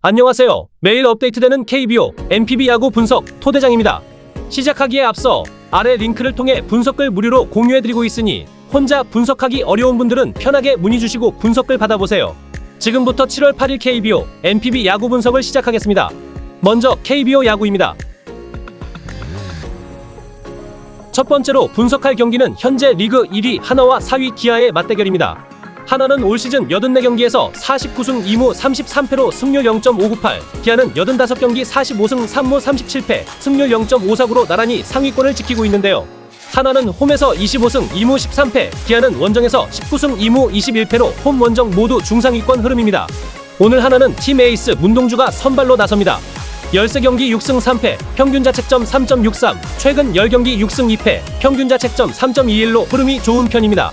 안녕하세요. 매일 업데이트되는 KBO, NPB 야구 분석 토대장입니다. 시작하기에 앞서 아래 링크를 통해 분석글 무료로 공유해드리고 있으니 혼자 분석하기 어려운 분들은 편하게 문의 주시고 분석글 받아보세요. 지금부터 7월 8일 KBO, NPB 야구 분석을 시작하겠습니다. 먼저 KBO 야구입니다. 첫 번째로 분석할 경기는 현재 리그 1위 하나와 4위 기아의 맞대결입니다. 하나는 올 시즌 84경기에서 49승 2무 33패로 승률 0.598, 기아는 85경기 45승 3무 37패, 승률 0.54구로 나란히 상위권을 지키고 있는데요. 하나는 홈에서 25승 2무 13패, 기아는 원정에서 19승 2무 21패로 홈 원정 모두 중상위권 흐름입니다. 오늘 하나는 팀 에이스 문동주가 선발로 나섭니다. 13경기 6승 3패, 평균 자책점 3.63, 최근 10경기 6승 2패, 평균 자책점 3.21로 흐름이 좋은 편입니다.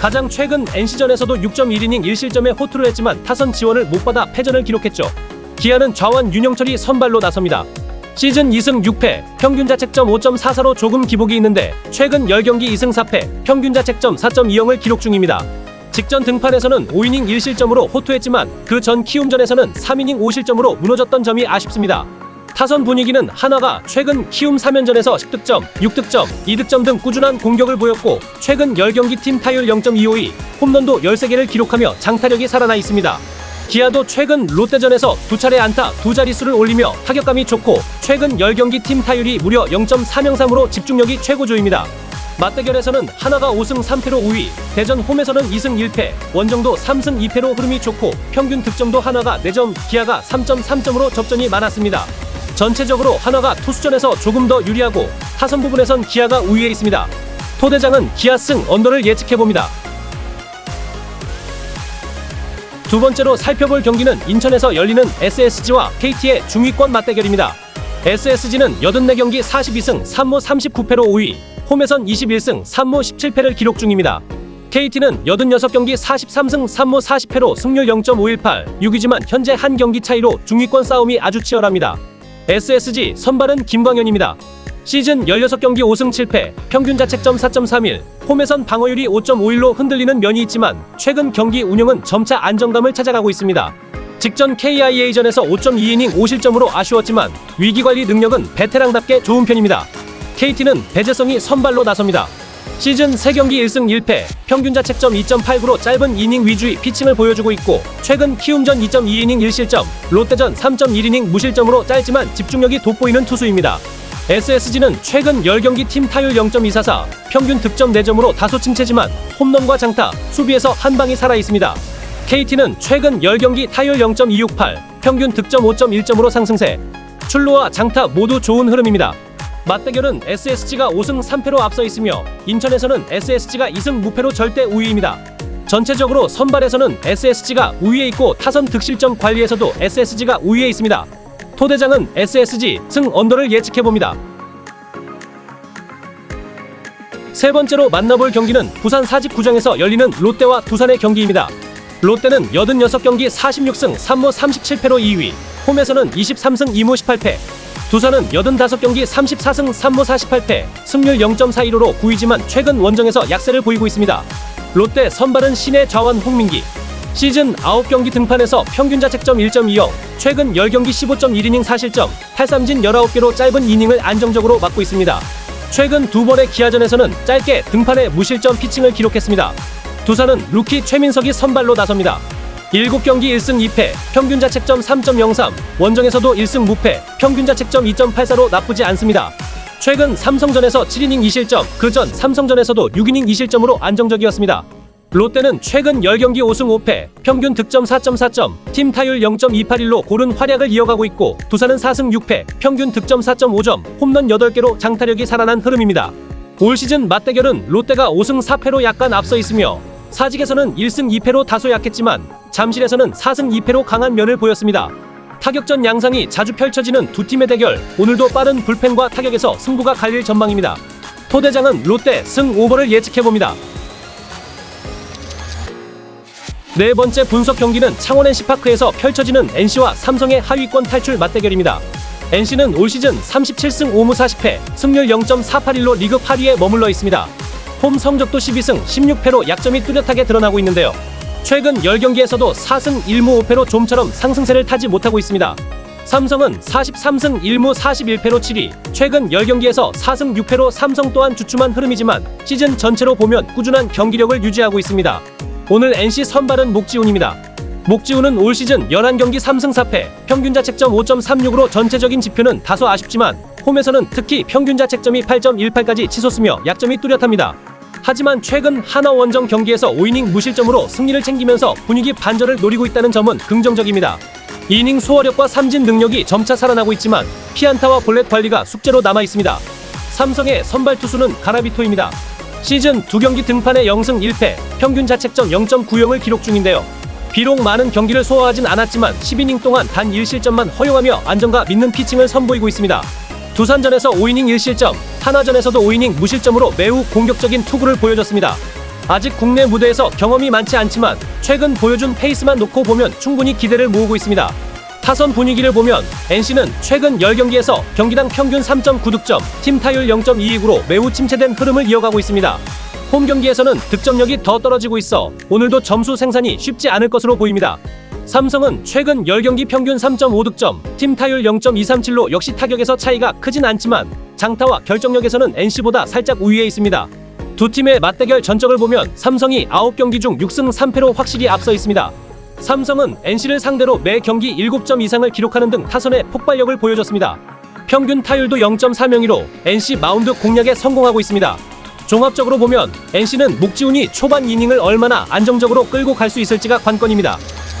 가장 최근 NC전에서도 6.1이닝 1실점에 호투를 했지만 타선 지원을 못 받아 패전을 기록했죠. 기아는 좌완 윤영철이 선발로 나섭니다. 시즌 2승 6패, 평균 자책점 5.44로 조금 기복이 있는데 최근 10경기 2승 4패, 평균 자책점 4.20을 기록 중입니다. 직전 등판에서는 5이닝 1실점으로 호투했지만 그 전 키움전에서는 3이닝 5실점으로 무너졌던 점이 아쉽습니다. 타선 분위기는 한화가 최근 키움 3연전에서 10득점, 6득점, 2득점 등 꾸준한 공격을 보였고 최근 10경기 팀 타율 0.252, 홈런도 13개를 기록하며 장타력이 살아나 있습니다. 기아도 최근 롯데전에서 두 차례 안타 두 자릿수를 올리며 타격감이 좋고 최근 10경기 팀 타율이 무려 0.303으로 집중력이 최고조입니다. 맞대결에서는 하나가 5승 3패로 우위, 대전 홈에서는 2승 1패, 원정도 3승 2패로 흐름이 좋고 평균 득점도 하나가 4점, 기아가 3.3점으로 접전이 많았습니다. 전체적으로 하나가 투수전에서 조금 더 유리하고 타선 부분에선 기아가 우위에 있습니다. 토대장은 기아 승 언더를 예측해봅니다. 두 번째로 살펴볼 경기는 인천에서 열리는 SSG와 KT의 중위권 맞대결입니다. SSG는 84경기 42승 3무 39패로 5위, 홈에선 21승 3무 17패를 기록 중입니다. KT는 86경기 43승 3무 40패로 승률 0.518, 6위지만 현재 한 경기 차이로 중위권 싸움이 아주 치열합니다. SSG 선발은 김광현입니다. 시즌 16경기 5승 7패, 평균 자책점 4.31, 홈에선 방어율이 5.51로 흔들리는 면이 있지만 최근 경기 운영은 점차 안정감을 찾아가고 있습니다. 직전 KIA전에서 5.2이닝 5실점으로 아쉬웠지만 위기관리 능력은 베테랑답게 좋은 편입니다. KT는 배재성이 선발로 나섭니다. 시즌 3경기 1승 1패, 평균 자책점 2.89로 짧은 이닝 위주의 피칭을 보여주고 있고 최근 키움전 2.2이닝 1실점, 롯데전 3.1이닝 무실점으로 짧지만 집중력이 돋보이는 투수입니다. SSG는 최근 10경기 팀 타율 0.244, 평균 득점 4점으로 다소 침체지만 홈런과 장타, 수비에서 한 방이 살아 있습니다. KT는 최근 10경기 타율 0.268, 평균 득점 5.1점으로 상승세. 출루와 장타 모두 좋은 흐름입니다. 맞대결은 SSG가 5승 3패로 앞서 있으며 인천에서는 SSG가 2승 무패로 절대 우위입니다. 전체적으로 선발에서는 SSG가 우위에 있고 타선 득실점 관리에서도 SSG가 우위에 있습니다. 토대장은 SSG 승 언더를 예측해봅니다. 세 번째로 만나볼 경기는 부산 사직구장에서 열리는 롯데와 두산의 경기입니다. 롯데는 86경기 46승 3무 37패로 2위, 홈에서는 23승 2무 18패, 두산은 85경기 34승 3무 48패, 승률 0.42로 9위지만 최근 원정에서 약세를 보이고 있습니다. 롯데 선발은 신의 좌완 홍민기. 시즌 9경기 등판에서 평균 자책점 1.20, 최근 10경기 15.1이닝 4실점, 탈삼진 19개로 짧은 이닝을 안정적으로 맡고 있습니다. 최근 두 번의 기아전에서는 짧게 등판에 무실점 피칭을 기록했습니다. 두산은 루키 최민석이 선발로 나섭니다. 7경기 1승 2패, 평균 자책점 3.03, 원정에서도 1승 무패, 평균 자책점 2.84로 나쁘지 않습니다. 최근 삼성전에서 7이닝 2실점, 그 전 삼성전에서도 6이닝 2실점으로 안정적이었습니다. 롯데는 최근 10경기 5승 5패, 평균 득점 4.4점, 팀 타율 0.281로 고른 활약을 이어가고 있고 두산은 4승 6패, 평균 득점 4.5점, 홈런 8개로 장타력이 살아난 흐름입니다. 올 시즌 맞대결은 롯데가 5승 4패로 약간 앞서 있으며 사직에서는 1승 2패로 다소 약했지만 잠실에서는 4승 2패로 강한 면을 보였습니다. 타격전 양상이 자주 펼쳐지는 두 팀의 대결, 오늘도 빠른 불펜과 타격에서 승부가 갈릴 전망입니다. 토대장은 롯데 승 오버를 예측해봅니다. 네 번째 분석 경기는 창원 NC파크에서 펼쳐지는 NC와 삼성의 하위권 탈출 맞대결입니다. NC는 올 시즌 37승 5무 40패, 승률 0.481로 리그 8위에 머물러 있습니다. 홈 성적도 12승 16패로 약점이 뚜렷하게 드러나고 있는데요. 최근 10경기에서도 4승 1무 5패로 좀처럼 상승세를 타지 못하고 있습니다. 삼성은 43승 1무 41패로 7위, 최근 10경기에서 4승 6패로 삼성 또한 주춤한 흐름이지만 시즌 전체로 보면 꾸준한 경기력을 유지하고 있습니다. 오늘 NC 선발은 목지훈입니다. 목지훈은 올 시즌 11경기 3승 4패, 평균 자책점 5.36으로 전체적인 지표는 다소 아쉽지만 홈에서는 특히 평균 자책점이 8.18까지 치솟으며 약점이 뚜렷합니다. 하지만 최근 하나 원정 경기에서 5이닝 무실점으로 승리를 챙기면서 분위기 반전을 노리고 있다는 점은 긍정적입니다. 이닝 소화력과 삼진 능력이 점차 살아나고 있지만 피안타와 볼넷 관리가 숙제로 남아 있습니다. 삼성의 선발 투수는 가라비토입니다. 시즌 두 경기 등판에 0승 1패, 평균 자책점 0.90을 기록 중인데요. 비록 많은 경기를 소화하진 않았지만 10이닝 동안 단 1실점만 허용하며 안정과 믿는 피칭을 선보이고 있습니다. 두산전에서 5이닝 1실점, 하나전에서도 5이닝 무실점으로 매우 공격적인 투구를 보여줬습니다. 아직 국내 무대에서 경험이 많지 않지만 최근 보여준 페이스만 놓고 보면 충분히 기대를 모으고 있습니다. 타선 분위기를 보면 NC는 최근 10경기에서 경기당 평균 3.9득점, 팀 타율 0.22으로 매우 침체된 흐름을 이어가고 있습니다. 홈 경기에서는 득점력이 더 떨어지고 있어 오늘도 점수 생산이 쉽지 않을 것으로 보입니다. 삼성은 최근 10경기 평균 3.5득점, 팀 타율 0.237로 역시 타격에서 차이가 크진 않지만 장타와 결정력에서는 NC보다 살짝 우위에 있습니다. 두 팀의 맞대결 전적을 보면 삼성이 9경기 중 6승 3패로 확실히 앞서 있습니다. 삼성은 NC를 상대로 매 경기 7점 이상을 기록하는 등 타선의 폭발력을 보여줬습니다. 평균 타율도 0.4명이로 NC 마운드 공략에 성공하고 있습니다. 종합적으로 보면 NC는 목지훈이 초반 이닝을 얼마나 안정적으로 끌고 갈 수 있을지가 관건입니다.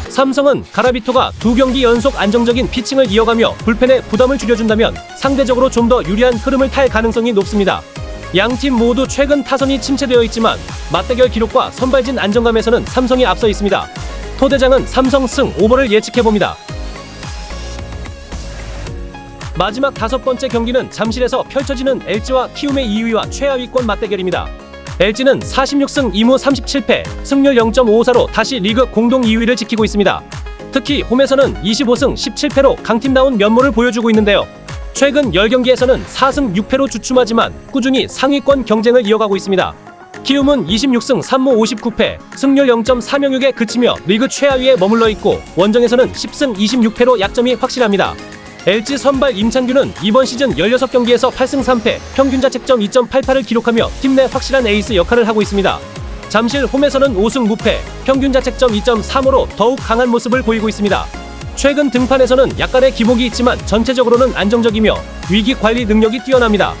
삼성은 가라비토가 두 경기 연속 안정적인 피칭을 이어가며 불펜에 부담을 줄여준다면 상대적으로 좀 더 유리한 흐름을 탈 가능성이 높습니다. 양팀 모두 최근 타선이 침체되어 있지만 맞대결 기록과 선발진 안정감에서는 삼성이 앞서 있습니다. 토대장은 삼성 승 오버를 예측해봅니다. 마지막 다섯 번째 경기는 잠실에서 펼쳐지는 LG와 키움의 2위와 최하위권 맞대결입니다. LG는 46승 2무 37패, 승률 0.54로 다시 리그 공동 2위를 지키고 있습니다. 특히 홈에서는 25승 17패로 강팀다운 면모를 보여주고 있는데요. 최근 10경기에서는 4승 6패로 주춤하지만 꾸준히 상위권 경쟁을 이어가고 있습니다. 키움은 26승 3무 59패, 승률 0.46에 그치며 리그 최하위에 머물러 있고 원정에서는 10승 26패로 약점이 확실합니다. LG 선발 임창규는 이번 시즌 16경기에서 8승 3패, 평균 자책점 2.88을 기록하며 팀 내 확실한 에이스 역할을 하고 있습니다. 잠실 홈에서는 5승 무패, 평균 자책점 2.35로 더욱 강한 모습을 보이고 있습니다. 최근 등판에서는 약간의 기복이 있지만 전체적으로는 안정적이며 위기 관리 능력이 뛰어납니다.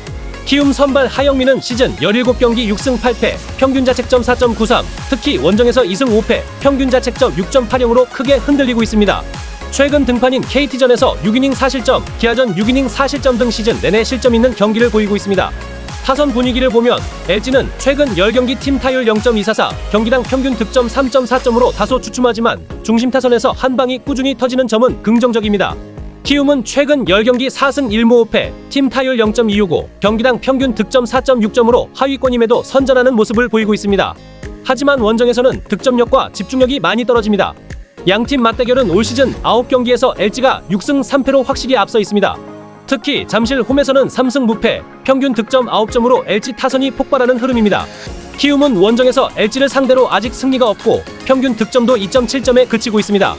키움 선발 하영민은 시즌 17경기 6승 8패, 평균 자책점 4.93, 특히 원정에서 2승 5패, 평균 자책점 6.80으로 크게 흔들리고 있습니다. 최근 등판인 KT전에서 6이닝 4실점, 기아전 6이닝 4실점 등 시즌 내내 실점 있는 경기를 보이고 있습니다. 타선 분위기를 보면 LG는 최근 10경기 팀 타율 0.244, 경기당 평균 득점 3.4점으로 다소 주춤하지만 중심 타선에서 한 방이 꾸준히 터지는 점은 긍정적입니다. 키움은 최근 10경기 4승 1무 5패, 팀 타율 0.265, 경기당 평균 득점 4.6점으로 하위권임에도 선전하는 모습을 보이고 있습니다. 하지만 원정에서는 득점력과 집중력이 많이 떨어집니다. 양팀 맞대결은 올 시즌 9경기에서 LG가 6승 3패로 확실히 앞서 있습니다. 특히 잠실 홈에서는 3승 무패, 평균 득점 9점으로 LG 타선이 폭발하는 흐름입니다. 키움은 원정에서 LG를 상대로 아직 승리가 없고 평균 득점도 2.7점에 그치고 있습니다.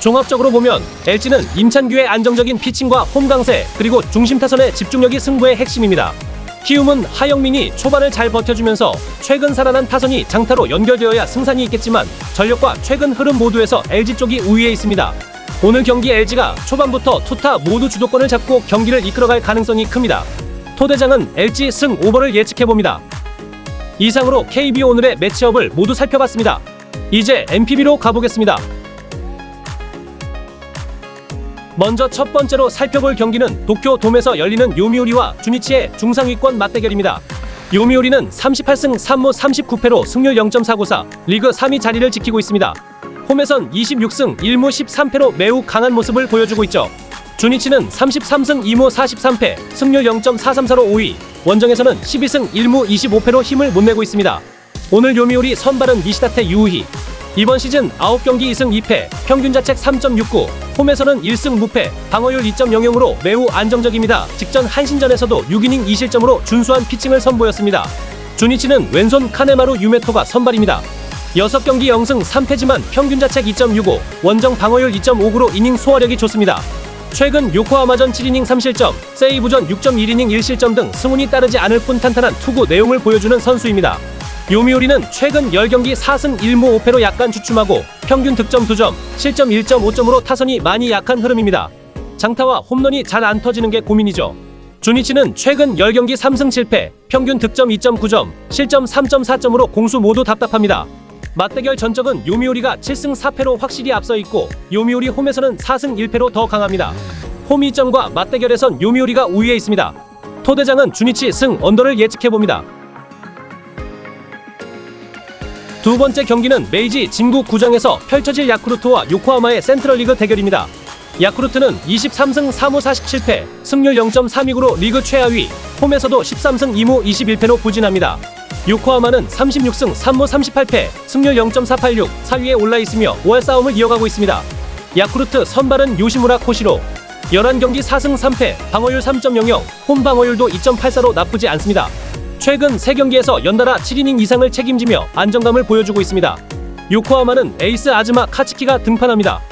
종합적으로 보면 LG는 임찬규의 안정적인 피칭과 홈 강세 그리고 중심 타선의 집중력이 승부의 핵심입니다. 키움은 하영민이 초반을 잘 버텨주면서 최근 살아난 타선이 장타로 연결되어야 승산이 있겠지만 전력과 최근 흐름 모두에서 LG 쪽이 우위에 있습니다. 오늘 경기 LG가 초반부터 투타 모두 주도권을 잡고 경기를 이끌어갈 가능성이 큽니다. 토대장은 LG 승 오버를 예측해봅니다. 이상으로 KBO 오늘의 매치업을 모두 살펴봤습니다. 이제 MPB로 가보겠습니다. 먼저 첫 번째로 살펴볼 경기는 도쿄 돔에서 열리는 요미우리와 주니치의 중상위권 맞대결입니다. 요미우리는 38승 3무 39패로 승률 0.494, 리그 3위 자리를 지키고 있습니다. 홈에선 26승 1무 13패로 매우 강한 모습을 보여주고 있죠. 주니치는 33승 2무 43패, 승률 0.434로 5위, 원정에서는 12승 1무 25패로 힘을 못 내고 있습니다. 오늘 요미우리 선발은 니시다테 유우희, 이번 시즌 9경기 2승 2패, 평균 자책 3.69, 홈에서는 1승 무패, 방어율 2.00으로 매우 안정적입니다. 직전 한신전에서도 6이닝 2실점으로 준수한 피칭을 선보였습니다. 주니치는 왼손 카네마루 유메토가 선발입니다. 6경기 0승 3패지만 평균 자책 2.65, 원정 방어율 2.59로 이닝 소화력이 좋습니다. 최근 요코하마전 7이닝 3실점, 세이브전 6.1이닝 1실점 등 승운이 따르지 않을 뿐 탄탄한 투구 내용을 보여주는 선수입니다. 요미우리는 최근 10경기 4승 1무 5패로 약간 주춤하고 평균 득점 2점, 실점 1.5점으로 타선이 많이 약한 흐름입니다. 장타와 홈런이 잘 안 터지는 게 고민이죠. 주니치는 최근 10경기 3승 7패, 평균 득점 2.9점, 실점 3.4점으로 공수 모두 답답합니다. 맞대결 전적은 요미우리가 7승 4패로 확실히 앞서 있고 요미우리 홈에서는 4승 1패로 더 강합니다. 홈 이점과 맞대결에선 요미우리가 우위에 있습니다. 토대장은 주니치 승 언더를 예측해봅니다. 두 번째 경기는 메이지 진구 구장에서 펼쳐질 야쿠르트와 요코하마의 센트럴리그 대결입니다. 야쿠르트는 23승 3무 47패, 승률 0.32으로 리그 최하위, 홈에서도 13승 2무 21패로 부진합니다. 요코하마는 36승 3무 38패, 승률 0.486, 4위에 올라 있으며 5할 싸움을 이어가고 있습니다. 야쿠르트 선발은 요시무라 코시로 11경기 4승 3패, 방어율 3.00, 홈 방어율도 2.84로 나쁘지 않습니다. 최근 3경기에서 연달아 7이닝 이상을 책임지며 안정감을 보여주고 있습니다. 요코하마는 에이스 아즈마 카츠키가 등판합니다.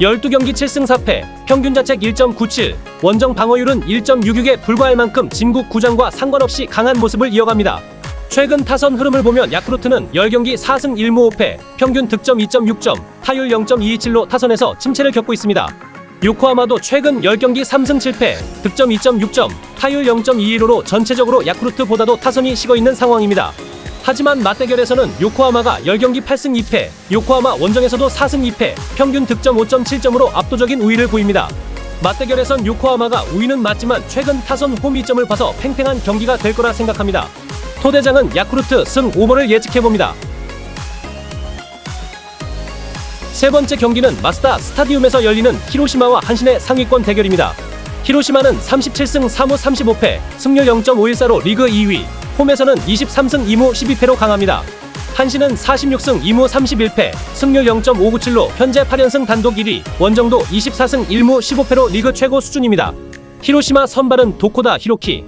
12경기 7승 4패, 평균 자책 1.97, 원정 방어율은 1.66에 불과할 만큼 진국 구장과 상관없이 강한 모습을 이어갑니다. 최근 타선 흐름을 보면 야쿠르트는 10경기 4승 1무 5패, 평균 득점 2.6점, 타율 0.227로 타선에서 침체를 겪고 있습니다. 요코하마도 최근 10경기 3승 7패, 득점 2.6점, 타율 0.21로 전체적으로 야쿠르트보다도 타선이 식어 있는 상황입니다. 하지만 맞대결에서는 요코하마가 10경기 8승 2패, 요코하마 원정에서도 4승 2패, 평균 득점 5.7점으로 압도적인 우위를 보입니다. 맞대결에선 요코하마가 우위는 맞지만 최근 타선 홈 이점을 봐서 팽팽한 경기가 될 거라 생각합니다. 토대장은 야쿠르트 승 5번을 예측해봅니다. 세 번째 경기는 마스다 스타디움에서 열리는 히로시마와 한신의 상위권 대결입니다. 히로시마는 37승 3무 35패, 승률 0.514로 리그 2위, 홈에서는 23승 2무 12패로 강합니다. 한신은 46승 2무 31패, 승률 0.597로 현재 8연승 단독 1위, 원정도 24승 1무 15패로 리그 최고 수준입니다. 히로시마 선발은 도코다 히로키.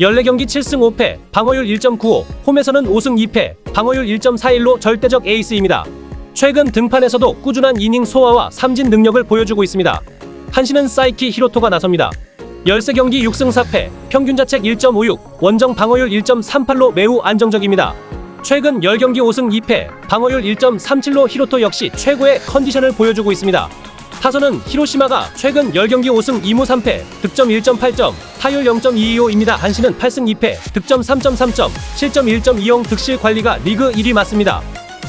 14경기 7승 5패, 방어율 1.95, 홈에서는 5승 2패, 방어율 1.41로 절대적 에이스입니다. 최근 등판에서도 꾸준한 이닝 소화와 삼진 능력을 보여주고 있습니다. 한신은 사이키 히로토가 나섭니다. 13경기 6승 4패, 평균 자책 1.56, 원정 방어율 1.38로 매우 안정적입니다. 최근 10경기 5승 2패, 방어율 1.37로 히로토 역시 최고의 컨디션을 보여주고 있습니다. 타선은 히로시마가 최근 10경기 5승 2무 3패, 득점 1.8점, 타율 0.225입니다. 한신은 8승 2패, 득점 3.3점, 실점 1.20 득실 관리가 리그 1위 맞습니다.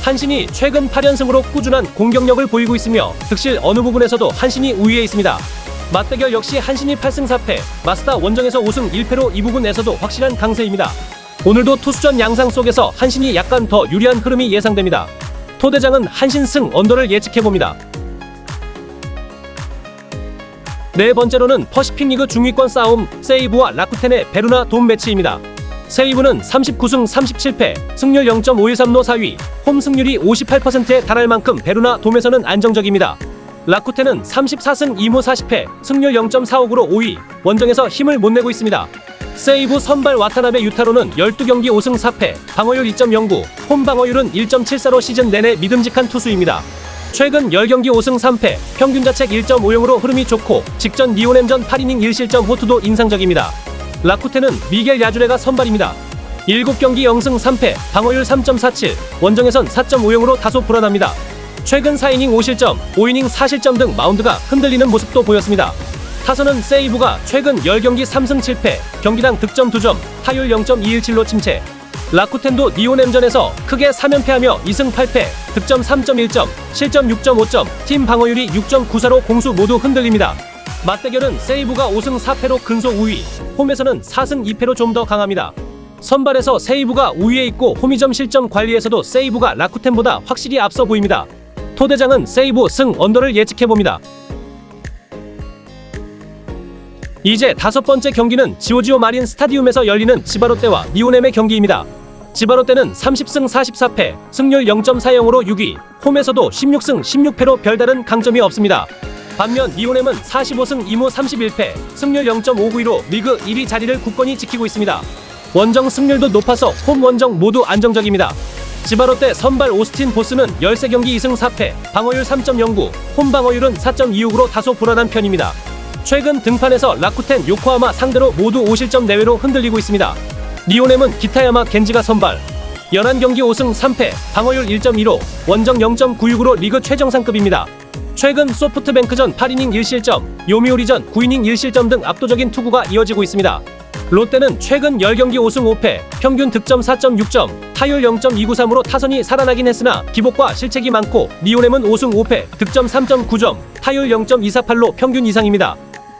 한신이 최근 8연승으로 꾸준한 공격력을 보이고 있으며 득실 어느 부분에서도 한신이 우위에 있습니다. 맞대결 역시 한신이 8승 4패, 마스다 원정에서 5승 1패로 이 부분에서도 확실한 강세입니다. 오늘도 투수전 양상 속에서 한신이 약간 더 유리한 흐름이 예상됩니다. 토대장은 한신 승 언더를 예측해봅니다. 네 번째로는 퍼시픽 리그 중위권 싸움 세이브와 라쿠텐의 베루나 돔 매치입니다. 세이브는 39승 37패, 승률 0.513로 4위, 홈 승률이 58%에 달할 만큼 베루나 돔에서는 안정적입니다. 라쿠텐은 34승 2무 40패, 승률 0.45으로 5위, 원정에서 힘을 못 내고 있습니다. 세이브 선발 와타나베 유타로는 12경기 5승 4패, 방어율 2.09, 홈 방어율은 1.74로 시즌 내내 믿음직한 투수입니다. 최근 10경기 5승 3패, 평균 자책 1.50으로 흐름이 좋고 직전 니오넴전 8이닝 1실점 호투도 인상적입니다. 라쿠텐은 미겔 야주레가 선발입니다. 7경기 0승 3패, 방어율 3.47, 원정에선 4.50으로 다소 불안합니다. 최근 4이닝 5실점, 5이닝 4실점 등 마운드가 흔들리는 모습도 보였습니다. 타선은 세이브가 최근 10경기 3승 7패, 경기당 득점 2점, 타율 0.217로 침체. 라쿠텐도 니오넴전에서 크게 3연패하며 2승 8패, 득점 3.1점, 실점 6.5점, 팀 방어율이 6.94로 공수 모두 흔들립니다. 맞대결은 세이브가 5승 4패로 근소 우위, 홈에서는 4승 2패로 좀 더 강합니다. 선발에서 세이브가 우위에 있고 홈이점 실점 관리에서도 세이브가 라쿠텐보다 확실히 앞서 보입니다. 토대장은 세이브 승 언더를 예측해봅니다. 이제 다섯 번째 경기는 지오지오 마린 스타디움에서 열리는 지바롯데와 니오넴의 경기입니다. 지바롯데는 30승 44패, 승률 0.40으로 6위, 홈에서도 16승 16패로 별다른 강점이 없습니다. 반면 니오넴은 45승 2무 31패, 승률 0.59로 리그 1위 자리를 굳건히 지키고 있습니다. 원정 승률도 높아서 홈 원정 모두 안정적입니다. 지바롯데 선발 오스틴 보스는 13경기 2승 4패, 방어율 3.09, 홈 방어율은 4.26으로 다소 불안한 편입니다. 최근 등판에서 라쿠텐 요코하마 상대로 모두 5실점 내외로 흔들리고 있습니다. 리오넴은 기타야마 겐지가 선발. 11경기 5승 3패, 방어율 1.15, 원정 0.96으로 리그 최정상급입니다. 최근 소프트뱅크전 8이닝 1실점, 요미우리전 9이닝 1실점 등 압도적인 투구가 이어지고 있습니다. 롯데는 최근 10경기 5승 5패, 평균 득점 4.6점, 타율 0.293으로 타선이 살아나긴 했으나 기복과 실책이 많고 리오넴은 5승 5패, 득점 3.9점, 타율 0.248로 평균 이상입니다.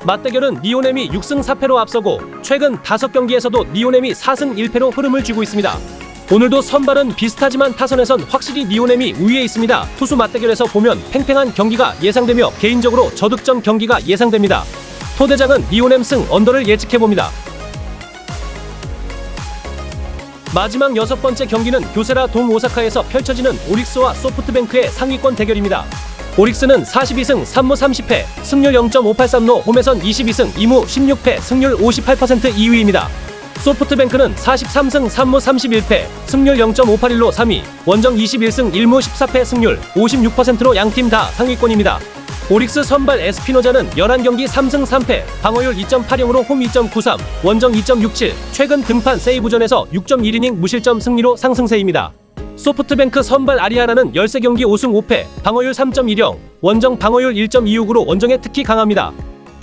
맞대결은 리오넴이 6승 4패로 앞서고 최근 5경기에서도 리오넴이 4승 1패로 흐름을 쥐고 있습니다. 오늘도 선발은 비슷하지만 타선에선 확실히 리오넴이 우위에 있습니다. 투수 맞대결에서 보면 팽팽한 경기가 예상되며 개인적으로 저득점 경기가 예상됩니다. 토대장은 리오넴 승 언더를 예측해봅니다. 마지막 여섯 번째 경기는 교세라 동 오사카에서 펼쳐지는 오릭스와 소프트뱅크의 상위권 대결입니다. 오릭스는 42승 3무 30패, 승률 0.583로 홈에선 22승 2무 16패, 승률 58% 2위입니다. 소프트뱅크는 43승 3무 31패, 승률 0.581로 3위, 원정 21승 1무 14패 승률 56%로 양팀 다 상위권입니다. 오릭스 선발 에스피노자는 11경기 3승 3패, 방어율 2.80으로 홈 2.93, 원정 2.67, 최근 등판 세이브전에서 6.1이닝 무실점 승리로 상승세입니다. 소프트뱅크 선발 아리아나는 13경기 5승 5패, 방어율 3.10, 원정 방어율 1.26으로 원정에 특히 강합니다.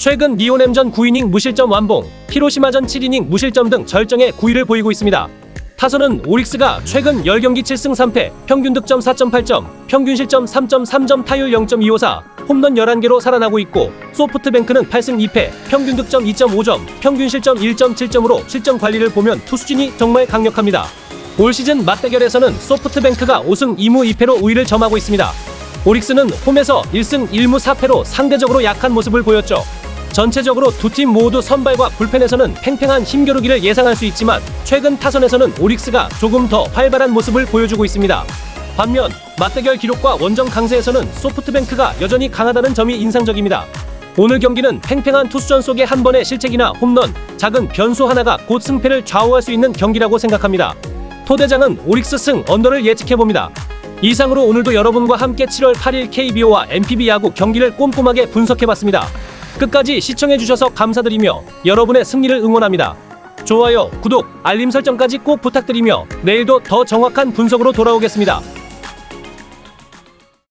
최근 리오넴 전 9이닝 무실점 완봉, 히로시마전 7이닝 무실점 등 절정의 9위를 보이고 있습니다. 타선은 오릭스가 최근 10경기 7승 3패, 평균 득점 4.8점, 평균 실점 3.3점 타율 0.254, 홈런 11개로 살아나고 있고 소프트뱅크는 8승 2패, 평균 득점 2.5점, 평균 실점 1.7점으로 실점 관리를 보면 투수진이 정말 강력합니다. 올 시즌 맞대결에서는 소프트뱅크가 5승 2무 2패로 우위를 점하고 있습니다. 오릭스는 홈에서 1승 1무 4패로 상대적으로 약한 모습을 보였죠. 전체적으로 두 팀 모두 선발과 불펜에서는 팽팽한 힘겨루기를 예상할 수 있지만 최근 타선에서는 오릭스가 조금 더 활발한 모습을 보여주고 있습니다. 반면 맞대결 기록과 원정 강세에서는 소프트뱅크가 여전히 강하다는 점이 인상적입니다. 오늘 경기는 팽팽한 투수전 속의 한 번의 실책이나 홈런, 작은 변수 하나가 곧 승패를 좌우할 수 있는 경기라고 생각합니다. 토대장은 오릭스 승 언더를 예측해봅니다. 이상으로 오늘도 여러분과 함께 7월 8일 KBO와 MPB 야구 경기를 꼼꼼하게 분석해봤습니다. 끝까지 시청해주셔서 감사드리며 여러분의 승리를 응원합니다. 좋아요, 구독, 알림 설정까지 꼭 부탁드리며 내일도 더 정확한 분석으로 돌아오겠습니다.